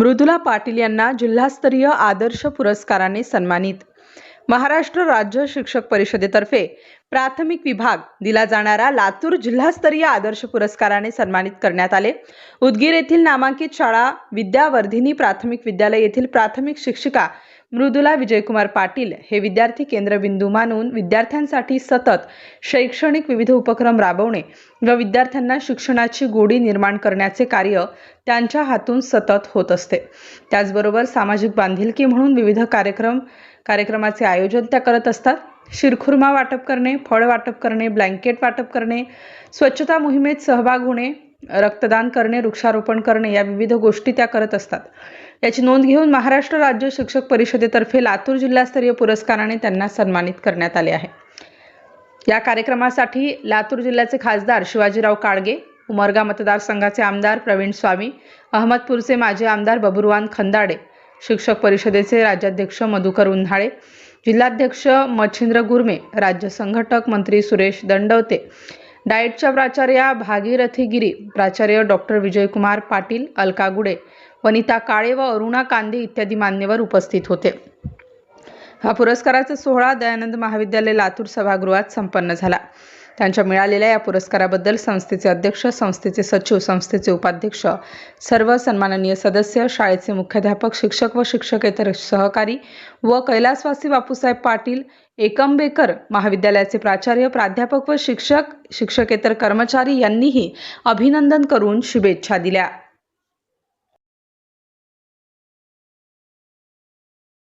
मृदुला पाटील यांना जिल्हास्तरीय आदर्श पुरस्काराने सन्मानित. महाराष्ट्र राज्य शिक्षक परिषदेतर्फे प्राथमिक विभाग दिला जाणारा लातूर जिल्हास्तरीय आदर्श पुरस्काराने सन्मानित करण्यात आले. उदगीर येथील नामांकित शाळा विद्यावर्धिनी प्राथमिक विद्यालय येथील प्राथमिक शिक्षिका मृदुला विजयकुमार पाटील हे विद्यार्थी केंद्रबिंदू मानून विद्यार्थ्यांसाठी सतत शैक्षणिक विविध उपक्रम राबवणे व विद्यार्थ्यांना शिक्षणाची गोडी निर्माण करण्याचे कार्य त्यांच्या हातून सतत होत असते. त्याचबरोबर सामाजिक बांधिलकी म्हणून विविध कार्यक्रम कार्यक्रमाचे आयोजन त्या करत असतात. शिरखुर्मा वाटप करणे फळ वाटप करणे ब्लँकेट वाटप करणे स्वच्छता मोहिमेत सहभाग होणे रक्तदान करणे वृक्षारोपण करणे या विविध गोष्टी त्या करत असतात. याची नोंद घेऊन महाराष्ट्र राज्य शिक्षक परिषदेतर्फे लातूर जिल्हास्तरीय पुरस्काराने त्यांना सन्मानित करण्यात आले आहे. या कार्यक्रमासाठी लातूर जिल्ह्याचे खासदार शिवाजीराव काळगे उमरगा मतदारसंघाचे आमदार प्रवीण स्वामी अहमदपूरचे माजी आमदार बबुरवान खंदाडे शिक्षक परिषदेचे राज्याध्यक्ष मधुकर उन्हाळे जिल्हाध्यक्ष मच्छिंद्र गुरमे राज्य संघटक मंत्री सुरेश दंडवते डाएटच्या प्राचार्या भागीरथी गिरी प्राचार्य डॉक्टर विजयकुमार पाटील अलका गुडे वनिता काळे व अरुणा कांदे इत्यादी मान्यवर उपस्थित होते. हा पुरस्काराचा सोहळा दयानंद महाविद्यालय लातूर सभागृहात संपन्न झाला. त्यांच्या मिळालेल्या या पुरस्काराबद्दल संस्थेचे अध्यक्ष संस्थेचे सचिव संस्थेचे उपाध्यक्ष सर्व सन्माननीय सदस्य शाळेचे मुख्याध्यापक शिक्षक व शिक्षकेतर सहकारी व कैलासवासी बापूसाहेब पाटील एकंबेकर महाविद्यालयाचे प्राचार्य प्राध्यापक व शिक्षक शिक्षकेतर कर्मचारी यांनीही अभिनंदन करून शुभेच्छा दिल्या.